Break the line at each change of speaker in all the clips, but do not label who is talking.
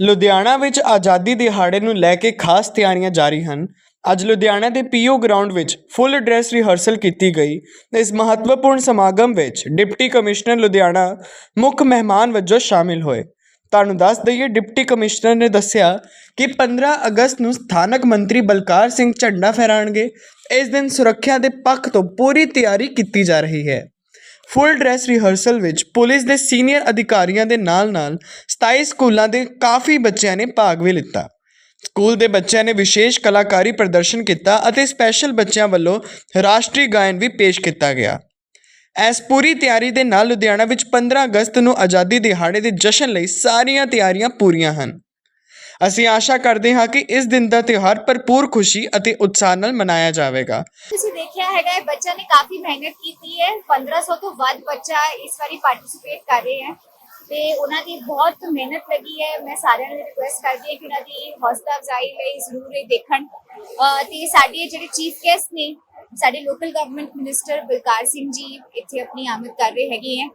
ਲੁਧਿਆਣਾ ਵਿੱਚ ਆਜ਼ਾਦੀ ਦਿਹਾੜੇ ਨੂੰ ਲੈ ਕੇ ਖਾਸ ਤਿਆਰੀਆਂ ਜਾਰੀ ਹਨ। ਅੱਜ ਲੁਧਿਆਣਾ ਦੇ ਪੀਓ ਗਰਾਊਂਡ ਵਿੱਚ ਫੁੱਲ ਡਰੈਸ ਰਿਹਰਸਲ ਕੀਤੀ ਗਈ। ਇਸ ਮਹੱਤਵਪੂਰਨ ਸਮਾਗਮ ਵਿੱਚ ਡਿਪਟੀ ਕਮਿਸ਼ਨਰ ਲੁਧਿਆਣਾ ਮੁੱਖ ਮਹਿਮਾਨ ਵਜੋਂ ਸ਼ਾਮਿਲ ਹੋਏ। ਤੁਹਾਨੂੰ ਦੱਸ ਦਈਏ, ਡਿਪਟੀ ਕਮਿਸ਼ਨਰ ਨੇ ਦੱਸਿਆ ਕਿ 15 ਅਗਸਤ ਨੂੰ ਸਥਾਨਕ ਮੰਤਰੀ ਬਲਕਾਰ ਸਿੰਘ ਝੰਡਾ ਫਹਿਰਾਣਗੇ। ਇਸ ਦਿਨ ਸੁਰੱਖਿਆ ਦੇ ਪੱਖ ਤੋਂ ਪੂਰੀ ਤਿਆਰੀ ਕੀਤੀ ਜਾ ਰਹੀ ਹੈ। ਫੁੱਲ ਡਰੈਸ ਰਿਹਰਸਲ ਵਿੱਚ ਪੁਲਿਸ ਦੇ ਸੀਨੀਅਰ ਅਧਿਕਾਰੀਆਂ ਦੇ ਨਾਲ-ਨਾਲ 27 ਸਕੂਲਾਂ ਦੇ ਕਾਫੀ ਬੱਚਿਆਂ ਨੇ ਭਾਗ ਵੀ ਲਿੱਤਾ। ਸਕੂਲ ਦੇ ਬੱਚਿਆਂ ਨੇ ਵਿਸ਼ੇਸ਼ ਕਲਾਕਾਰੀ ਪ੍ਰਦਰਸ਼ਨ ਕੀਤਾ ਅਤੇ ਸਪੈਸ਼ਲ ਬੱਚਿਆਂ ਵੱਲੋਂ ਰਾਸ਼ਟਰੀ ਗਾਇਨ ਵੀ ਪੇਸ਼ ਕੀਤਾ ਗਿਆ। ਇਸ ਪੂਰੀ ਤਿਆਰੀ ਦੇ ਨਾਲ ਲੁਧਿਆਣਾ ਵਿੱਚ 15 ਅਗਸਤ ਨੂੰ ਆਜ਼ਾਦੀ ਦਿਹਾੜੇ ਦੇ ਜਸ਼ਨ ਲਈ ਸਾਰੀਆਂ ਤਿਆਰੀਆਂ ਪੂਰੀਆਂ ਹਨ। ਅਸੀਂ ਆਸ਼ਾ ਕਰਦੇ ਹਾਂ ਕਿ ਇਸ ਦਿਨ ਦਾ ਤਿਉਹਾਰ ਭਰਪੂਰ ਖੁਸ਼ੀ ਅਤੇ ਉਤਸ਼ਾਹ ਨਾਲ ਮਨਾਇਆ ਜਾਵੇਗਾ।
ਤੁਸੀਂ ਦੇਖਿਆ ਹੈਗਾ ਇਹ ਬੱਚਾ ਨੇ ਕਾਫੀ ਮਿਹਨਤ ਕੀਤੀ ਹੈ। 1500 ਤੋਂ ਵੱਧ ਬੱਚਾ ਇਸ ਵਾਰੀ ਪਾਰਟਿਸਿਪੇਟ ਕਰ ਰਹੇ ਹੈ। ਤੇ ਉਹਨਾਂ ਦੀ ਬਹੁਤ ਮਿਹਨਤ ਲੱਗੀ ਹੈ। ਮੈਂ ਸਾਰਿਆਂ ਨੂੰ ਰਿਕੁਐਸਟ ਕਰਦੀ ਹਾਂ ਕਿ ਉਹਨਾਂ ਦੀ ਹੌਸਲਾ ਅਫਜ਼ਾਈ ਲਈ ਜ਼ਰੂਰ ਇਹ ਦੇਖਣ। ਤੇ ਸਾਡੇ ਜਿਹੜੇ ਚੀਫ ਗੈਸਟ ਨੇ, ਸਾਡੇ local government minister Balkar Singh ji ਇੱਥੇ ਆਪਣੀ ਆਮਦ ਕਰ ਰਹੇ ਹੈਗੇ ਹੈ।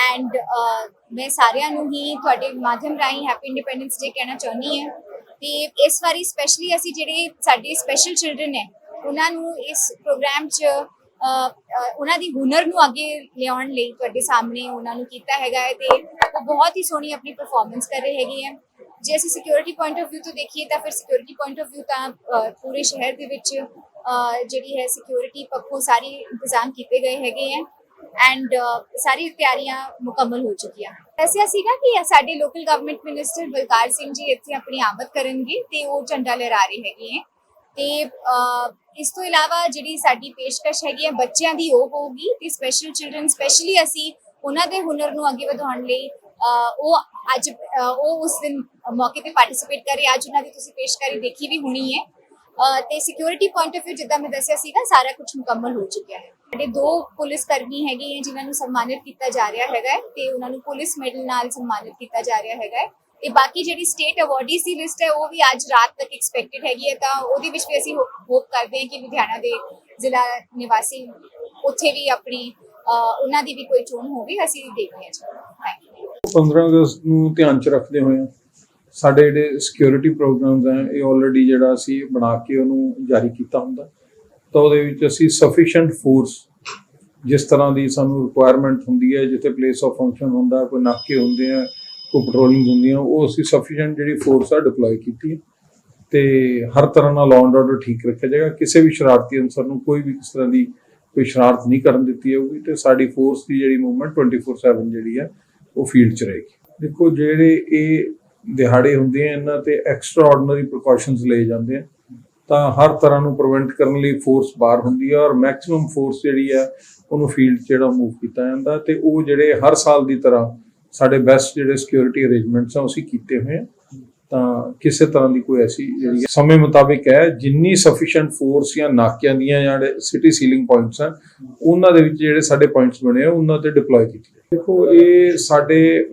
ਐਂਡ uh, ਮੈਂ ਸਾਰਿਆਂ ਨੂੰ ਹੀ ਤੁਹਾਡੇ ਮਾਧਿਅਮ ਰਾਹੀਂ ਹੈਪੀ ਇੰਡੀਪੈਂਡੈਂਸ ਡੇ ਕਹਿਣਾ ਚਾਹੁੰਦੀ ਹਾਂ। ਤੇ ਇਸ ਵਾਰੀ ਸਪੈਸ਼ਲੀ ਅਸੀਂ ਜਿਹੜੇ ਸਾਡੇ ਸਪੈਸ਼ਲ ਚਿਲਡਰਨ ਹੈ ਉਹਨਾਂ ਨੂੰ ਇਸ ਪ੍ਰੋਗਰਾਮ 'ਚ ਉਹਨਾਂ ਦੀ ਹੁਨਰ ਨੂੰ ਅੱਗੇ ਲਿਆਉਣ ਲਈ ਤੁਹਾਡੇ ਸਾਹਮਣੇ ਉਹਨਾਂ ਨੂੰ ਕੀਤਾ ਹੈਗਾ ਹੈ ਤੇ ਉਹ ਬਹੁਤ ਹੀ ਸੋਹਣੀ ਆਪਣੀ ਪਰਫਾਰਮੈਂਸ ਕਰ ਰਹੇ ਹੈਗੇ ਹੈ। ਜੇ ਅਸੀਂ ਸਿਕਿਉਰਿਟੀ ਪੁਆਇੰਟ ਆਫ View ਤੋਂ ਦੇਖੀਏ ਤਾਂ ਫਿਰ ਸਿਕਿਉਰਿਟੀ ਪੁਆਇੰਟ ਆਫ View ਤਾਂ ਪੂਰੇ ਸ਼ਹਿਰ ਦੇ ਵਿੱਚ ਜਿਹੜੀ ਹੈ ਸਿਕਿਉਰਿਟੀ ਪੱਖੋਂ ਸਾਰੇ ਇੰਤਜ਼ਾਮ ਕੀਤੇ ਗਏ ਹੈਗੇ ਹੈ। ਐਂਡ uh, ਸਾਰੀ ਤਿਆਰੀਆਂ ਮੁਕੰਮਲ ਹੋ ਚੁੱਕੀਆਂ। ਦੱਸਿਆ ਸੀਗਾ ਕਿ ਸਾਡੇ local government minister Balkar Singh ji ਇੱਥੇ ਆਪਣੀ ਆਮਦ ਕਰਨਗੇ ਤੇ ਉਹ ਝੰਡਾ ਲਹਿਰਾ ਰਹੇ ਹੈਗੇ ਹੈ। ਤੇ ਇਸ ਤੋਂ ਇਲਾਵਾ ਜਿਹੜੀ ਸਾਡੀ ਪੇਸ਼ਕਸ਼ ਹੈਗੀ ਹੈ ਬੱਚਿਆਂ ਦੀ ਉਹ ਹੋਊਗੀ ਤੇ ਸਪੈਸ਼ਲ ਚਿਲਡਰਨ ਸਪੈਸ਼ਲੀ ਅਸੀਂ ਉਹਨਾਂ ਦੇ ਹੁਨਰ ਨੂੰ ਅੱਗੇ ਵਧਾਉਣ ਲਈ ਉਹ ਅੱਜ ਉਹ ਉਸ ਦਿਨ ਮੌਕੇ ਤੇ ਪਾਰਟਿਸਿਪੇਟ ਕਰ ਰਹੇ ਅੱਜ ਉਹਨਾਂ ਦੀ ਤੁਸੀਂ ਪੇਸ਼ਕਾਰੀ ਦੇਖੀ ਵੀ ਹੋਣੀ ਹੈ। ਤੇ ਸਿਕਿਉਰਿਟੀ ਪੁਆਇੰਟ ਆਫ View ਜਿੱਦਾਂ ਮੈਂ ਦੱਸਿਆ ਸੀਗਾ, ਸਾਰਾ ਕੁਝ ਮੁਕੰਮਲ ਹੋ ਚੁੱਕਿਆ ਹੈ। ਸਾਡੇ ਦੋ ਪੁਲਿਸ ਕਰਮੀ ਹੈਗੇ ਹੈ ਜਿਨ੍ਹਾਂ ਨੂੰ ਸਨਮਾਨਿਤ ਕੀਤਾ ਜਾ ਰਿਹਾ ਹੈਗਾ ਹੈ ਤੇ ਉਹਨਾਂ ਨੂੰ ਪੁਲਿਸ ਮੈਡਲ ਨਾਲ ਸਨਮਾਨਿਤ ਕੀਤਾ ਜਾ ਰਿਹਾ ਹੈਗਾ ਹੈ। ਤੇ ਬਾਕੀ ਜਿਹੜੀ ਸਟੇਟ ਅਵਾਰਡੀਜ਼ ਦੀ ਲਿਸਟ ਹੈ, ਉਹ ਵੀ ਅੱਜ ਰਾਤ ਤੱਕ ਐਕਸਪੈਕਟਡ ਹੈਗੀ ਹੈ, ਤਾਂ ਉਹਦੇ ਵਿੱਚ ਵੀ ਅਸੀਂ ਹੋਪ ਕਰਦੇ ਹਾਂ ਕਿ ਲੁਧਿਆਣਾ ਦੇ ਜ਼ਿਲ੍ਹਾ ਨਿਵਾਸੀ ਉੱਥੇ ਵੀ ਆਪਣੀ ਉਹਨਾਂ ਦੀ ਵੀ ਕੋਈ ਚੋਣ ਹੋਵੇ, ਅਸੀਂ ਦੇਖਦੇ ਹਾਂ ਜੀ। ਥੈਂਕ ਯੂ
15 ਅਗਸਤ ਨੂੰ ਧਿਆਨ ਚ ਰੱਖਦੇ ਹੋਏ ਸਾਡੇ ਜਿਹੜੇ ਸਿਕਿਉਰਿਟੀ ਪ੍ਰੋਗਰਾਮਸ ਹੈ, ਇਹ ਆਲਰੇਡੀ ਜਿਹੜਾ ਅਸੀਂ ਬਣਾ ਕੇ ਉਹਨੂੰ ਜਾਰੀ ਕੀਤਾ ਹੁੰਦਾ। ਤਾਂ ਉਹਦੇ ਵਿੱਚ ਅਸੀਂ ਸਫੀਸ਼ੀਐਂਟ ਫੋਰਸ ਜਿਸ ਤਰ੍ਹਾਂ ਦੀ ਸਾਨੂੰ ਰਿਕੁਆਇਰਮੈਂਟ ਹੁੰਦੀ ਹੈ, ਜਿੱਥੇ ਪਲੇਸ ਆਫ ਫੰਕਸ਼ਨ ਹੁੰਦਾ, ਕੋਈ ਨਾਕੇ ਹੁੰਦੇ ਆ, ਕੋਈ ਪੈਟਰੋਲਿੰਗ ਹੁੰਦੀਆਂ, ਉਹ ਅਸੀਂ ਸਫੀਸ਼ੀਐਂਟ ਜਿਹੜੀ ਫੋਰਸ ਆ ਡਿਪਲੋਏ ਕੀਤੀ ਹੈ। ਤੇ ਹਰ ਤਰ੍ਹਾਂ ਨਾਲ ਲਾਅ ਐਂਡ ਆਰਡਰ ਠੀਕ ਰੱਖਿਆ ਜਾਏਗਾ। ਕਿਸੇ ਵੀ ਸ਼ਰਾਰਤੀ ਅਨਸਰ ਨੂੰ ਕੋਈ ਵੀ ਕਿਸ ਤਰ੍ਹਾਂ ਦੀ ਕੋਈ ਸ਼ਰਾਰਤ ਨਹੀਂ ਕਰਨ ਦਿੱਤੀ ਜਾਊਗੀ ਤੇ ਸਾਡੀ ਫੋਰਸ ਦੀ ਜਿਹੜੀ ਮੂਵਮੈਂਟ 24/7 ਜਿਹੜੀ ਹੈ, ਉਹ ਫੀਲਡ 'ਚ ਰਹੇਗੀ। ਦੇਖੋ, ਜਿਹੜੇ ਇਹ ਦਿਹਾੜੇ ਹੁੰਦੇ ਆ, ਇਹਨਾਂ ਤੇ ਐਕਸਟਰਾ ਆਰਡੀਨਰੀ ਪ੍ਰੀਕਾਸ਼ਨਸ ਲਏ ਜਾਂਦੇ ਆ। ਤਾਂ ਹਰ ਤਰ੍ਹਾਂ ਨੂੰ ਪ੍ਰੀਵੈਂਟ ਕਰਨ ਲਈ ਫੋਰਸ ਬਾਹਰ ਹੁੰਦੀ ਹੈ ਔਰ ਮੈਕਸਿਮਮ ਫੋਰਸ ਜਿਹੜੀ ਹੈ ਉਹਨੂੰ ਫੀਲਡ 'ਚ ਜਿਹੜਾ ਮੂਵ ਕੀਤਾ ਜਾਂਦਾ ਤੇ ਉਹ ਜਿਹੜੇ ਹਰ ਸਾਲ ਦੀ ਤਰ੍ਹਾਂ ਸਾਡੇ ਬੈਸਟ ਜਿਹੜੇ ਸਿਕਿਉਰਿਟੀ ਅਰੇਂਜਮੈਂਟਸ ਆ ਉਹ ਅਸੀਂ ਕੀਤੇ ਹੋਏ ਆ। ਤਾਂ ਕਿਸੇ ਤਰ੍ਹਾਂ ਦੀ ਕੋਈ ਐਸੀ ਜਿਹੜੀ ਹੈ ਸਮੇਂ ਮੁਤਾਬਿਕ ਹੈ, ਜਿੰਨੀ ਸਫੀਸ਼ੀਐਂਟ ਫੋਰਸ ਜਾਂ ਨਾਕਿਆਂ ਦੀਆਂ ਜਿਹੜੇ ਸਿਟੀ ਸੀਲਿੰਗ ਪੁਆਇੰਟਸ ਆ, ਉਹਨਾਂ ਦੇ ਵਿੱਚ ਜਿਹੜੇ ਸਾਡੇ ਪੁਆਇੰਟਸ ਬਣੇ ਆ, ਉਹਨਾਂ ਤੇ ਡਿਪਲੋਏ ਕੀਤੇ ਦੇਖੋ, ਇਹ ਸਾਡੇ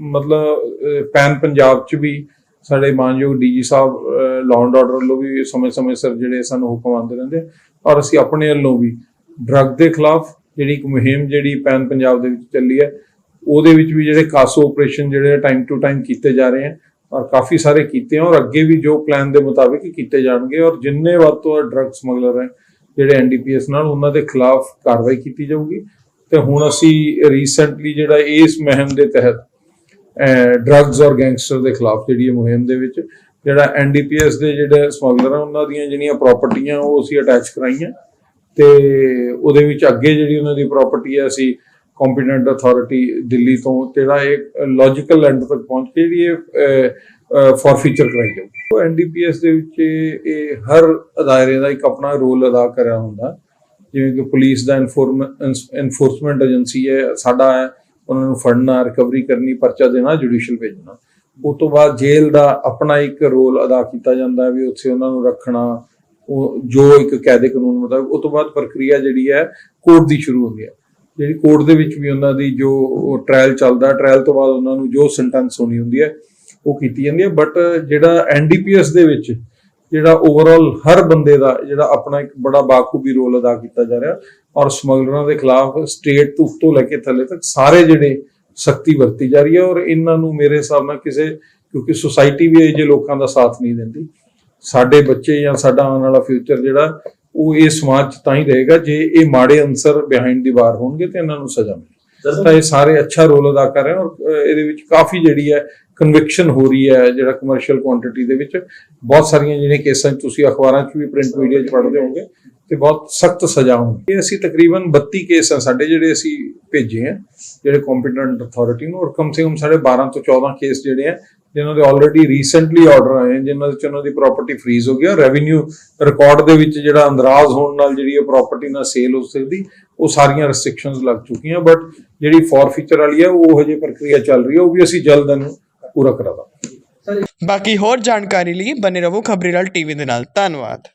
ਮਤਲਬ ਪੈਨ ਪੰਜਾਬ ਚ ਵੀ ਸਾਡੇ ਮਾਨਯੋਗ ਡੀਜੀ ਸਾਹਿਬ ਲਾਅ ਐਂਡ ਆਰਡਰ ਵੱਲੋਂ ਵੀ ਸਮੇਂ-ਸਮੇਂ ਸਿਰ ਜਿਹੜੇ ਸਾਨੂੰ ਹੁਕਮ ਆਉਂਦੇ ਰਹਿੰਦੇ ਆ। ਔਰ ਅਸੀਂ ਆਪਣੇ ਵੱਲੋਂ ਵੀ ਡਰੱਗ ਦੇ ਖਿਲਾਫ ਜਿਹੜੀ ਇੱਕ ਮੁਹਿੰਮ ਜਿਹੜੀ ਪੈਨ ਪੰਜਾਬ ਦੇ ਵਿੱਚ ਚੱਲੀ ਹੈ, ਉਹਦੇ ਵਿੱਚ ਵੀ ਜਿਹੜੇ ਕਾਸੋ ਆਪਰੇਸ਼ਨ ਜਿਹੜੇ ਟਾਈਮ ਟੂ ਟਾਈਮ ਕੀਤੇ ਜਾ ਰਹੇ ਹਨ ਔਰ ਕਾਫੀ ਸਾਰੇ ਕੀਤੇ ਆ। ਔਰ ਅੱਗੇ ਵੀ ਜੋ ਪਲਾਨ ਦੇ ਮੁਤਾਬਿਕ ਕੀਤੇ ਜਾਣਗੇ। ਔਰ ਜਿੰਨੇ ਵੱਧ ਤੋਂ ਵੱਧ ਡਰੱਗ ਸਮਗਲਰ ਹੈ, ਜਿਹੜੇ ਐਨਡੀਪੀਐਸ ਨਾਲ, ਉਹਨਾਂ ਦੇ ਖਿਲਾਫ ਕਾਰਵਾਈ ਕੀਤੀ ਜਾਊਗੀ। ਤੇ ਹੁਣ ਅਸੀਂ ਰੀਸੈਂਟਲੀ ਜਿਹੜਾ ਇਸ ਮੁਹਿੰਮ ਦੇ ਤਹਿਤ ਡਰੱਗਸ ਔਰ ਗੈਂਗਸਟਰ ਦੇ ਖਿਲਾਫ ਜਿਹੜੀ ਇਹ ਮੁਹਿੰਮ ਦੇ ਵਿੱਚ ਜਿਹੜਾ ਐਨਡੀਪੀਐਸ ਦੇ ਜਿਹੜੇ ਸਮਗਲਰ ਆ ਉਹਨਾਂ ਦੀਆਂ ਜਿਹੜੀਆਂ ਪ੍ਰਾਪਰਟੀਆਂ ਉਹ ਅਸੀਂ ਅਟੈਚ ਕਰਾਈਆਂ। ਤੇ ਉਹਦੇ ਵਿੱਚ ਅੱਗੇ ਜਿਹੜੀ ਉਹਨਾਂ ਦੀ ਪ੍ਰਾਪਰਟੀ ਹੈ ਅਸੀਂ ਕੰਪੀਟੈਂਟ ਅਥਾਰਟੀ ਦਿੱਲੀ ਤੋਂ ਜਿਹੜਾ ਇਹ ਲੌਜੀਕਲ ਐਂਡ ਤੱਕ ਪਹੁੰਚ ਕੇ ਜਿਹੜੀ ਇਹ ਫॉरਫੀਚਰ ਕਰਾਈ ਜਾਊ। ਉਹ ਐਨਡੀਪੀਐਸ ਦੇ ਵਿੱਚ ਇਹ ਹਰ ਅਦਾਇਰੇ ਦਾ ਇੱਕ ਆਪਣਾ ਰੋਲ ਅਦਾ ਕਰਿਆ ਹੁੰਦਾ। ਜਿਵੇਂ ਕਿ ਪੁਲਿਸ ਦਾ ਇਨਫੋਰਸਮੈਂਟ ਏਜੰਸੀ ਹੈ, ਸਾਡਾ ਹੈ। ਉਹਨਾਂ ਨੂੰ ਫੜਨਾ ਰਿਕਵਰੀ ਕਰਨੀ, ਪਰਚਾ ਦੇਣਾ ਜੁਡੀਸ਼ੀਅਲ ਭੇਜਣਾ। ਉਸ ਤੋਂ ਬਾਅਦ ਜੇਲ੍ਹ ਦਾ ਆਪਣਾ ਇੱਕ ਰੋਲ ਅਦਾ ਕੀਤਾ ਜਾਂਦਾ ਹੈ ਵੀ ਉੱਥੇ ਉਹਨਾਂ ਨੂੰ ਰੱਖਣਾ, ਉਹ ਜੋ ਇੱਕ ਕਾਇਦੇ ਕਾਨੂੰਨ ਮੁਤਾਬਕ ਉਸ ਤੋਂ ਬਾਅਦ ਪ੍ਰਕਿਰਿਆ ਜਿਹੜੀ ਹੈ ਕੋਰਟ ਦੀ ਸ਼ੁਰੂ ਹੁੰਦੀ ਹੈ। ਜਿਹੜੀ ਕੋਰਟ ਦੇ ਵਿੱਚ ਵੀ ਉਹਨਾਂ ਦੀ ਜੋ ਟ੍ਰਾਇਲ ਚੱਲਦਾ ਟ੍ਰਾਇਲ ਤੋਂ ਬਾਅਦ ਉਹਨਾਂ ਨੂੰ ਜੋ ਸੈਂਟੈਂਸ ਹੋਣੀ ਹੁੰਦੀ ਹੈ, ਉਹ ਕੀਤੀ ਜਾਂਦੀ ਹੈ। ਬਟ ਜਿਹੜਾ ਐਨਡੀਪੀਐਸ ਦੇ ਵਿੱਚ, ਜਿਹੜਾ ਓਵਰਆਲ ਹਰ ਬੰਦੇ ਦਾ, ਜਿਹੜਾ ਆਪਣਾ ਇੱਕ ਬੜਾ ਬਾਖੂਬੀ ਰੋਲ ਅਦਾ ਕੀਤਾ ਜਾ ਰਿਹਾ ਔਰ ਸਮਗਲਰਾਂ ਦੇ ਖਿਲਾਫ ਸਟੇਟ ਤੋਂ ਉੱਤੋਂ ਲੈ ਕੇ ਥੱਲੇ ਤੱਕ ਸਾਰੇ ਜਿਹੜੇ ਸਖਤੀ ਵਰਤੀ ਜਾ ਰਹੀ ਹੈ ਔਰ ਇਹਨਾਂ ਨੂੰ ਮੇਰੇ ਹਿਸਾਬ ਨਾਲ ਕਿਸੇ ਕਿਉਂਕਿ ਸੁਸਾਇਟੀ ਵੀ ਇਹ ਜੇ ਲੋਕਾਂ ਦਾ ਸਾਥ ਨਹੀਂ ਦਿੰਦੀ। ਸਾਡੇ ਬੱਚੇ ਜਾਂ ਸਾਡਾ ਆਉਣ ਵਾਲਾ ਫਿਊਚਰ ਜਿਹੜਾ ਉਹ ਇਹ ਸਮਾਜ 'ਚ ਤਾਂ ਹੀ ਰਹੇਗਾ ਜੇ ਇਹ ਮਾੜੇ ਅਨਸਰ ਬਿਹਾਈਂਡ ਦੀ ਵਾਰ ਹੋਣਗੇ ਤੇ ਇਹਨਾਂ ਨੂੰ ਸਜ਼ਾ ਮਿਲੇ ਤਾਂ ਇਹ ਸਾਰੇ ਅੱਛਾ ਰੋਲ ਅਦਾ ਕਰ ਰਹੇ ਔਰ ਇਹਦੇ ਵਿੱਚ ਕਾਫੀ ਜਿਹੜੀ ਹੈ ਕਨਵਿਕਸ਼ਨ ਹੋ ਰਹੀ ਹੈ ਜਿਹੜਾ ਕਮਰਸ਼ੀਅਲ ਕੁਆਂਟੀਟੀ ਦੇ ਵਿੱਚ। ਬਹੁਤ ਸਾਰੀਆਂ ਜਿਹੜੀਆਂ ਕੇਸਾਂ 'ਚ ਤੁਸੀਂ ਅਖਬਾਰਾਂ 'ਚ ਵੀ ਪ੍ਰਿੰਟ ਮੀਡੀਆ 'ਚ ਪੜ੍ਹਦੇ ਹੋਗੇ ਤੇ ਬਹੁਤ ਸਖਤ ਸਜ਼ਾ ਹੁੰਦੀ ਹੈ ਅਸੀਂ ਤਕਰੀਬਨ 32 ਕੇਸ ਆ ਸਾਡੇ ਜਿਹੜੇ ਅਸੀਂ ਭੇਜੇ ਆ ਜਿਹੜੇ ਕੰਪੀਟੈਂਟ ਅਥਾਰਟੀ ਨੂੰ ਔਰ ਕਮ ਸੇ ਕਮ ਸਾਡੇ 12 ਤੋਂ 14 ਕੇਸ ਜਿਹੜੇ ਆ ਜਿਨ੍ਹਾਂ ਦੇ ਆਲਰੇਡੀ ਰੀਸੈਂਟਲੀ ਆਰਡਰ ਆਏ ਆ, ਜਿਨ੍ਹਾਂ ਵਿੱਚ ਉਹਨਾਂ ਦੀ ਪ੍ਰਾਪਰਟੀ ਫ੍ਰੀਜ਼ ਹੋ ਗਿਆ ਰੈਵਨਿਊ ਰਿਕਾਰਡ ਦੇ ਵਿੱਚ ਜਿਹੜਾ ਅੰਦਰਾਜ਼ ਹੋਣ ਨਾਲ ਜਿਹੜੀ ਉਹ ਪ੍ਰਾਪਰਟੀ ਨਾਲ ਸੇਲ ਹੋ ਸਕਦੀ ਉਹ ਸਾਰੀਆਂ ਰੈਸਟ੍ਰਿਕਸ਼ਨਸ ਲੱਗ ਚੁੱਕੀਆਂ ਬਟ ਜਿਹੜੀ ਫੋਰ ਫੀਚਰ ਵਾਲੀ ਹੈ ਉਹ ਹਜੇ ਪ੍ਰਕਿਰਿਆ ਚੱਲ ਰਹੀ ਹੈ ਉਹ ਵੀ ਅਸੀਂ ਜਲਦ ਇਹਨੂੰ ਪੂਰਾ ਕਰਾ
ਬਾਕੀ ਹੋਰ ਜਾਣਕਾਰੀ ਲਈ ਬਨੇ ਰਹੋ ਖਬਰੀਲਾਲ ਟੀਵੀ ਦੇ ਨਾਲ। ਧੰਨਵਾਦ।